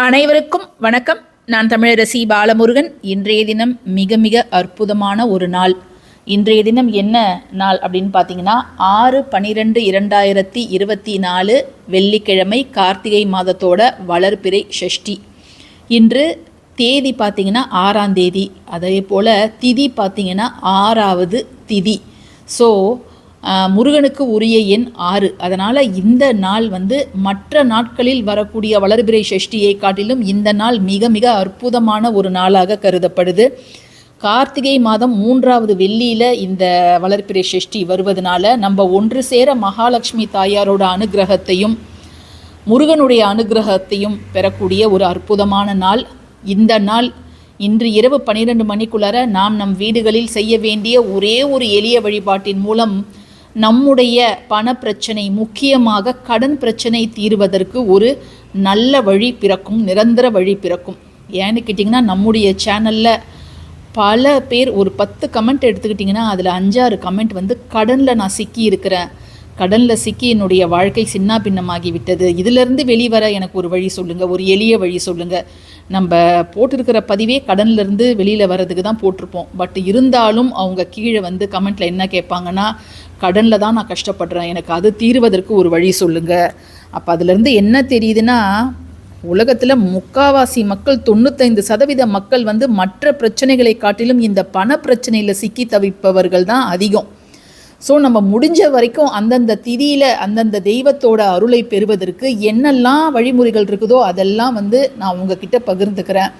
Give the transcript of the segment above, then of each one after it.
அனைவருக்கும் வணக்கம். நான் தமிழரசி பாலமுருகன். இன்றைய தினம் மிக மிக அற்புதமான ஒரு நாள். இன்றைய தினம் என்ன நாள் அப்படின்னு பார்த்தீங்கன்னா ஆறு பனிரெண்டு இரண்டாயிரத்தி இருபத்தி நாலு வெள்ளிக்கிழமை கார்த்திகை மாதத்தோட வளர்பிறை ஷஷ்டி. இன்று தேதி பார்த்தீங்கன்னா ஆறாம் தேதி. அதே போல் திதி பார்த்தீங்கன்னா ஆறாவது திதி. ஸோ முருகனுக்கு உரிய எண் ஆறு. அதனால் இந்த நாள் வந்து மற்ற நாட்களில் வரக்கூடிய வளர்பிறை சஷ்டியை காட்டிலும் இந்த நாள் மிக மிக அற்புதமான ஒரு நாளாக கருதப்படுது. கார்த்திகை மாதம் மூன்றாவது வெள்ளியில் இந்த வளர்பிறை சஷ்டி வருவதனால நம்ம ஒன்று சேர மகாலட்சுமி தாயாரோட அனுகிரகத்தையும் முருகனுடைய அனுகிரகத்தையும் பெறக்கூடிய ஒரு அற்புதமான நாள். இந்த நாள் இன்று இரவு பன்னிரெண்டு மணிக்குள்ளார நாம் நம் வீடுகளில் செய்ய வேண்டிய ஒரே ஒரு எளிய வழிபாட்டின் மூலம் நம்முடைய பண பிரச்சனை முக்கியமாக கடன் பிரச்சனை தீர்வதற்கு ஒரு நல்ல வழி பிறக்கும் நிரந்தர வழி பிறக்கும். ஏன்னு கேட்டிங்கன்னா நம்முடைய சேனலில் பல பேர் ஒரு பத்து கமெண்ட் எடுத்துக்கிட்டிங்கன்னா அதில் அஞ்சாறு கமெண்ட் வந்து கடனில் நான் சிக்கி இருக்கிறேன் கடனில் சிக்கி என்னுடைய வாழ்க்கை சின்ன பின்னமாகி விட்டது இதிலிருந்து வெளிவர எனக்கு ஒரு வழி சொல்லுங்கள் ஒரு எளிய வழி சொல்லுங்கள் நம்ம போட்டிருக்கிற பதிவே கடன்லேருந்து வெளியில் வர்றதுக்கு தான் போட்டிருப்போம். பட் இருந்தாலும் அவங்க கீழே வந்து கமெண்ட்டில் என்ன கேட்பாங்கன்னா கடனில் தான் நான் கஷ்டப்படுறேன். எனக்கு அது தீர்வதற்கு ஒரு வழி சொல்லுங்கள் அப்போ அதுலேருந்து என்ன தெரியுதுன்னா உலகத்தில் முக்காவாசி மக்கள் தொண்ணூத்தைந்து சதவீத மக்கள் வந்து மற்ற பிரச்சனைகளை காட்டிலும் இந்த பண பிரச்சனையில் சிக்கி தவிப்பவர்கள் தான் அதிகம். ஸோ நம்ம முடிஞ்ச வரைக்கும் அந்தந்த திதியில் அந்தந்த தெய்வத்தோட அருளை பெறுவதற்கு என்னெல்லாம் வழிமுறைகள் இருக்குதோ அதெல்லாம் வந்து நான் உங்ககிட்ட பகிர்ந்துக்கிறேன்.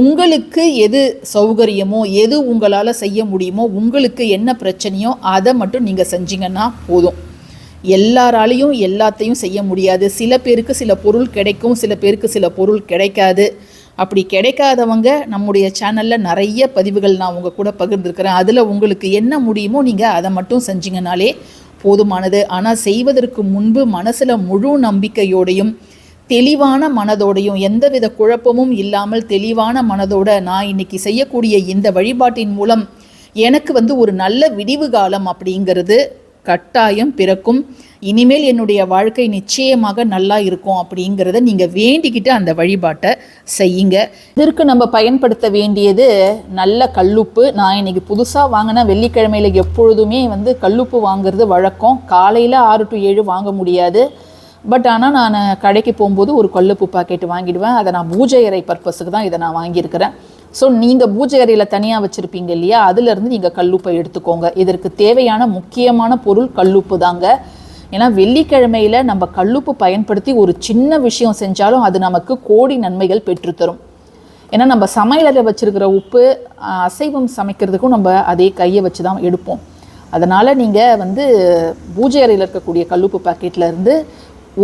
உங்களுக்கு எது சௌகரியமோ எது உங்களால் செய்ய முடியுமோ உங்களுக்கு என்ன பிரச்சனையோ அதை மட்டும் நீங்கள் செஞ்சீங்கன்னா போதும். எல்லாராலையும் எல்லாத்தையும் செய்ய முடியாது. சில பேருக்கு சில பொருள் கிடைக்கும் சில பேருக்கு சில பொருள் கிடைக்காது. அப்படி கிடைக்காதவங்க நம்முடைய சேனலில் நிறைய பதிவுகள் நான் உங்கள் கூட பகிர்ந்துருக்கிறேன். அதில் உங்களுக்கு என்ன முடியுமோ நீங்கள் அதை மட்டும் செஞ்சீங்கனாலே போதுமானது. ஆனால் செய்வதற்கு முன்பு மனசில் முழு நம்பிக்கையோடையும் தெளிவான மனதோடையும் எந்தவித குழப்பமும் இல்லாமல் தெளிவான மனதோட நான் இன்னைக்கு செய்யக்கூடிய இந்த வழிபாட்டின் மூலம் எனக்கு வந்து ஒரு நல்ல விடிவு காலம் அப்படிங்கிறது கட்டாயம் பிறக்கும். இனிமேல் என்னுடைய வாழ்க்கை நிச்சயமாக நல்லா இருக்கும் அப்படிங்கிறத நீங்கள் வேண்டிக்கிட்டு அந்த வழிபாட்டை செய்யுங்க. இதற்கு நம்ம பயன்படுத்த வேண்டியது நல்ல கல்லுப்பு. நான் இன்னைக்கு புதுசாக வாங்கினா வெள்ளிக்கிழமையில் எப்பொழுதுமே வந்து கல்லுப்பு வாங்குறது வழக்கம். காலையில் ஆறு டு ஏழு வாங்க முடியாது. பட் ஆனால் நான் கடைக்கு போகும்போது ஒரு கல்லுப்பு பாக்கெட் வாங்கிடுவேன். அதை நான் பூஜை அறை பர்பஸுக்கு தான் இதை நான் வாங்கியிருக்கிறேன். ஸோ நீங்கள் பூஜை அறையில் தனியாக வச்சுருப்பீங்க இல்லையா? அதுலேருந்து நீங்கள் கல்லுப்பை எடுத்துக்கோங்க. இதற்கு தேவையான முக்கியமான பொருள் கல்லுப்பு தாங்க. ஏன்னா வெள்ளிக்கிழமையில் நம்ம கல்லுப்பு பயன்படுத்தி ஒரு சின்ன விஷயம் செஞ்சாலும் அது நமக்கு கோடி நன்மைகள் பெற்றுத்தரும் ஏன்னா நம்ம சமையலில் வச்சுருக்கிற உப்பு அசைவம் சமைக்கிறதுக்கும் நம்ம அதே கையை வச்சு தான் எடுப்போம். அதனால் நீங்கள் வந்து பூஜை அறையில் இருக்கக்கூடிய கல்லுப்பு பாக்கெட்டில் இருந்து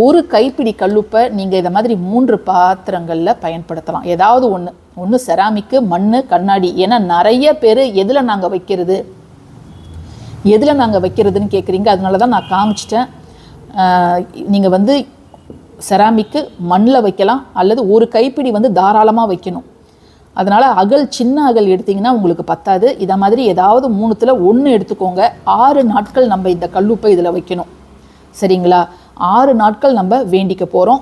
ஒரு கைப்பிடி கல்லுப்பை நீங்கள் இதை மாதிரி மூன்று பாத்திரங்களில் பயன்படுத்தலாம். ஏதாவது ஒன்று ஒன்று செராமிக்கு மண் கண்ணாடி. ஏன்னா நிறைய பேர் எதில் நாங்கள் வைக்கிறது? எதில் நாங்கள் வைக்கிறதுன்னு கேட்குறீங்க அதனால தான் நான் காமிச்சிட்டேன். நீங்கள் வந்து செராமிக்கு மண்ணில் வைக்கலாம் அல்லது ஒரு கைப்பிடி வந்து தாராளமாக வைக்கணும். அதனால் அகல் சின்ன அகல் எடுத்திங்கன்னா உங்களுக்கு பத்தாது. இதை மாதிரி ஏதாவது மூணுத்தில் ஒன்று எடுத்துக்கோங்க. ஆறு நாட்கள் நம்ம இந்த கல்லுப்பை இதில் வைக்கணும். சரிங்களா? ஆறு நாட்கள் நம்ம வேண்டிக்க போகிறோம்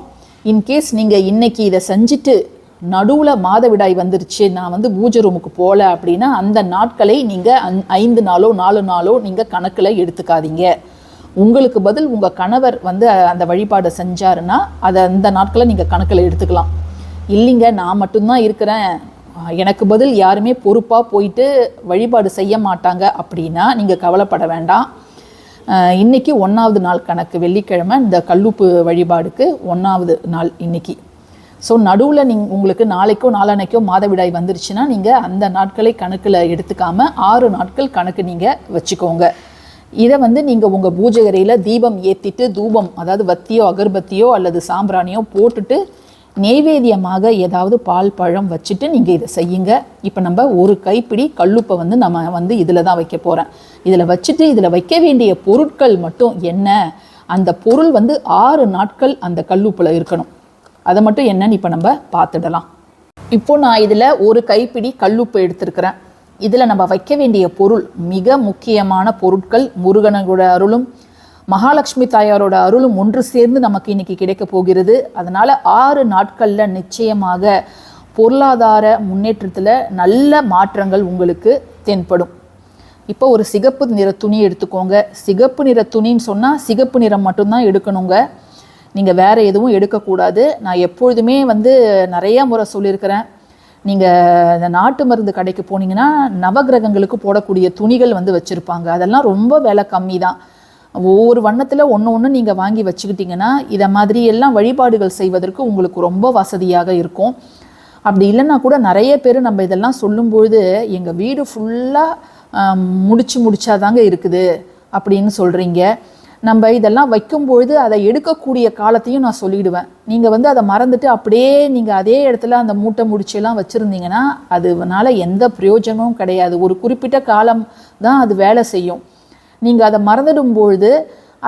இன்கேஸ் நீங்கள் இன்னைக்கு இதை செஞ்சுட்டு நடுவில் மாதவிடாய் வந்துருச்சு நான் வந்து பூஜை ரூமுக்கு போகல அப்படின்னா அந்த நாட்களை நீங்கள் அந் ஐந்து நாளோ நாலு நாளோ நீங்கள் கணக்கில் எடுத்துக்காதீங்க. உங்களுக்கு பதில் உங்கள் கணவர் வந்து அந்த வழிபாடை செஞ்சாருன்னா அதை அந்த நாட்களை நீங்கள் கணக்கில் எடுத்துக்கலாம். இல்லைங்க நான் மட்டும்தான் இருக்கிறேன். எனக்கு பதில் யாருமே பொறுப்பாக போயிட்டு வழிபாடு செய்ய மாட்டாங்க அப்படின்னா நீங்கள் கவலைப்பட வேண்டாம். இன்னைக்கு ஒன்றாவது நாள் கணக்கு வெள்ளிக்கிழமை இந்த கல்லுப்பு வழிபாடுக்கு ஒன்றாவது நாள் இன்னைக்கு. ஸோ நடுவில் நீங் உங்களுக்கு நாளைக்கோ நாளானைக்கோ மாதவிடாய் வந்துருச்சுன்னா நீங்கள் அந்த நாட்களை கணக்கில் எடுத்துக்காமல் ஆறு நாட்கள் கணக்கு நீங்கள் வச்சுக்கோங்க. இதை வந்து நீங்கள் உங்கள் பூஜை அறையில் தீபம் ஏற்றிட்டு தூபம் அதாவது வத்தியோ அகர்பத்தியோ அல்லது சாம்பிராணியோ போட்டுட்டு நெய்வேத்தியமாக ஏதாவது பால் பழம் வச்சுட்டு நீங்கள் இதை செய்யுங்க. இப்போ நம்ம ஒரு கைப்பிடி கல்லுப்பை வந்து நம்ம வந்து இதில் தான் வைக்க போகிறேன் இதில் வச்சுட்டு இதில் வைக்க வேண்டிய பொருட்கள் மட்டும் என்ன? அந்த பொருள் வந்து ஆறு நாட்கள் அந்த கல்லுப்பில் இருக்கணும். அதை மட்டும் என்னன்னு இப்போ நம்ம பார்த்துடலாம். இப்போ நான் இதில் ஒரு கைப்பிடி கல்லுப்பு எடுத்திருக்கிறேன். இதில் நம்ம வைக்க வேண்டிய பொருள் மிக முக்கியமான பொருட்கள் முருகனோட அருளும் மகாலட்சுமி தாயாரோட அருளும் ஒன்று சேர்ந்து நமக்கு இன்னைக்கு கிடைக்க போகிறது. அதனால் ஆறு நாட்களில் நிச்சயமாக பொருளாதார முன்னேற்றத்தில் நல்ல மாற்றங்கள் உங்களுக்கு தென்படும். இப்போ ஒரு சிகப்பு நிற துணி எடுத்துக்கோங்க. சிகப்பு நிற துணின்னு சொன்னால் சிகப்பு நிறம் மட்டும்தான் எடுக்கணுங்க. நீங்கள் வேறு எதுவும் எடுக்கக்கூடாது. நான் எப்பொழுதுமே வந்து நிறையா முறை சொல்லியிருக்கிறேன். நீங்கள் இந்த நாட்டு மருந்து கடைக்கு போனீங்கன்னா நவகிரகங்களுக்கு போடக்கூடிய துணிகள் வந்து வச்சுருப்பாங்க. அதெல்லாம் ரொம்ப விலை கம்மி தான். ஒவ்வொரு வண்ணத்தில் ஒன்று ஒன்று நீங்கள் வாங்கி வச்சுக்கிட்டிங்கன்னா இதை மாதிரி எல்லாம் வழிபாடுகள் செய்வதற்கு உங்களுக்கு ரொம்ப வசதியாக இருக்கும். அப்படி இல்லைன்னா கூட நிறைய பேர் நம்ம இதெல்லாம் சொல்லும்பொழுது எங்கள் வீடு ஃபுல்லாக முடிச்சு முடிச்சாதாங்க இருக்குது அப்படின்னு சொல்கிறீங்க நம்ம இதெல்லாம் வைக்கும்பொழுது அதை எடுக்கக்கூடிய காலத்தையும் நான் சொல்லிடுவேன். நீங்கள் வந்து அதை மறந்துட்டு அப்படியே நீங்கள் அதே இடத்துல அந்த மூட்டை முடிச்செல்லாம் வச்சுருந்தீங்கன்னா அதுனால எந்த பிரயோஜனமும் கிடையாது. ஒரு குறிப்பிட்ட காலம் தான் அது வேலை செய்யும். நீங்கள் அதை மறந்துடும் பொழுது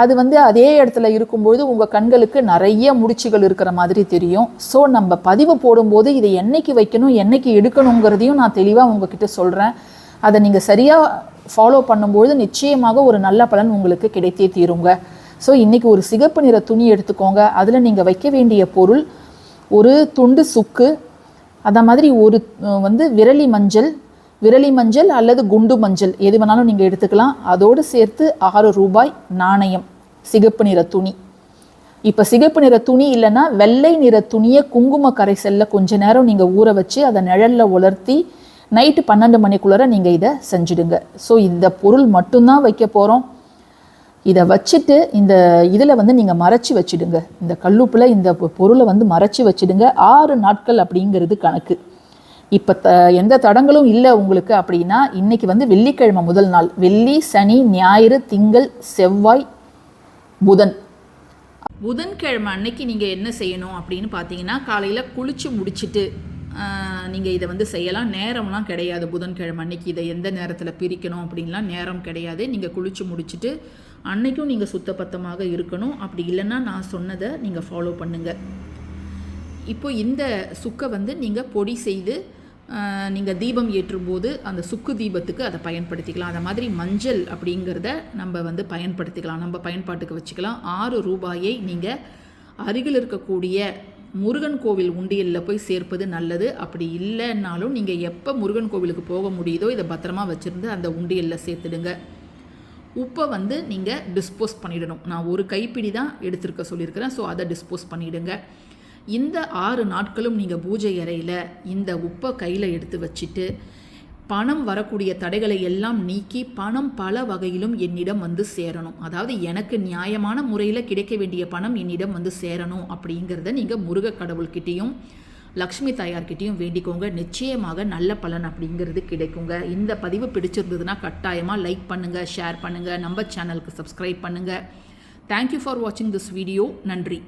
அது வந்து அதே இடத்துல இருக்கும்பொழுது உங்கள் கண்களுக்கு நிறைய முடிச்சுகள் இருக்கிற மாதிரி தெரியும். ஸோ நம்ம பதிவு போடும்போது இதை என்னைக்கு வைக்கணும் என்னைக்கு எடுக்கணுங்கிறதையும் நான் தெளிவாக உங்ககிட்ட சொல்கிறேன் அதை நீங்கள் சரியாக ஃபாலோ பண்ணும்பொழுது நிச்சயமாக ஒரு நல்ல பலன் உங்களுக்கு கிடைத்தே தீருங்க. ஸோ இன்றைக்கி ஒரு சிகப்பு நிற துணி எடுத்துக்கோங்க. அதில் நீங்கள் வைக்க வேண்டிய பொருள் ஒரு துண்டு சுக்கு அதை மாதிரி ஒரு வந்து விரலி மஞ்சள் விரலி மஞ்சள் அல்லது குண்டு மஞ்சள் எது வேணாலும் நீங்கள் எடுத்துக்கலாம். அதோடு சேர்த்து ஆறு ரூபாய் நாணயம் சிகப்பு நிற துணி. இப்போ சிகப்பு நிற துணி இல்லைன்னா வெள்ளை நிற துணியை குங்கும கரைசல்ல கொஞ்ச நேரம் நீங்கள் ஊற வச்சு அதை நிழலில் உலர்த்தி நைட்டு பன்னெண்டு மணிக்குள்ளார நீங்கள் இதை செஞ்சுடுங்க. ஸோ இந்த பொருள் மட்டும்தான் வைக்க போகிறோம் இதை வச்சுட்டு இந்த இதில் வந்து நீங்கள் மறைச்சி வச்சிடுங்க. இந்த கல்லுப்பில் இந்த பொருளை வந்து மறைச்சி வச்சிடுங்க. ஆறு நாட்கள் அப்படிங்கிறது கணக்கு. இப்போ த எந்த தடங்களும் இல்லை உங்களுக்கு அப்படின்னா இன்னைக்கு வந்து வெள்ளிக்கிழமை முதல் நாள். வெள்ளி சனி ஞாயிறு திங்கள் செவ்வாய் புதன். புதன்கிழமை அன்னைக்கு நீங்கள் என்ன செய்யணும் அப்படின்னு பார்த்தீங்கன்னா காலையில் குளிச்சு முடிச்சிட்டு நீங்கள் இதை வந்து செய்யலாம். நேரம்லாம் கிடையாது புதன்கிழமை அன்னைக்கு. இதை எந்த நேரத்தில் பிரிக்கணும் அப்படின்லாம் நேரம் கிடையாது. நீங்கள் குளிச்சு முடிச்சுட்டு அன்னைக்கும் நீங்கள் சுத்தபத்தமாக இருக்கணும். அப்படி இல்லைன்னா நான் சொன்னதை நீங்கள் ஃபாலோ பண்ணுங்கள் இப்போ இந்த சுக்கை வந்து நீங்கள் பொடி செய்து நீங்கள் தீபம் ஏற்றும்போது அந்த சுக்கு தீபத்துக்கு அதை பயன்படுத்திக்கலாம். அதை மாதிரி மஞ்சள் அப்படிங்கிறத நம்ம வந்து பயன்படுத்திக்கலாம். நம்ம பயன்பாட்டுக்கு வச்சுக்கலாம். ஆறு ரூபாயை நீங்கள் அருகில் இருக்கக்கூடிய முருகன் கோவில் உண்டியலில் போய் சேர்ப்பது நல்லது. அப்படி இல்லைன்னாலும் நீங்கள் எப்போ முருகன் கோவிலுக்கு போக முடியுதோ இதை பத்திரமா வச்சுருந்து அந்த உண்டியலில் சேர்த்துடுங்க. உப்பை வந்து நீங்கள் டிஸ்போஸ் பண்ணிடணும். நான் ஒரு கைப்பிடி தான் எடுத்திருக்க சொல்லியிருக்கிறேன். ஸோ அதை டிஸ்போஸ் பண்ணிவிடுங்க இந்த ஆறு நாட்களும் நீங்கள் பூஜை அறையில் இந்த உப்பை கையில் எடுத்து வச்சுட்டு பணம் வரக்கூடிய தடைகளை எல்லாம் நீக்கி பணம் பல வகையிலும் என்னிடம் வந்து சேரணும். அதாவது எனக்கு நியாயமான முறையில் கிடைக்க வேண்டிய பணம் என்னிடம் வந்து சேரணும் அப்படிங்கிறத நீங்கள் முருக கடவுள்கிட்டேயும் லக்ஷ்மி தாயார்கிட்டையும் வேண்டிக்கோங்க. நிச்சயமாக நல்ல பலன் அப்படிங்கிறது கிடைக்குங்க. இந்த பதிவு பிடிச்சிருந்ததுன்னா கட்டாயமாக லைக் பண்ணுங்கள் ஷேர் பண்ணுங்கள் நம்ம சேனலுக்கு சப்ஸ்கிரைப் பண்ணுங்கள் தேங்க்யூ ஃபார் வாட்சிங் திஸ் வீடியோ நன்றி.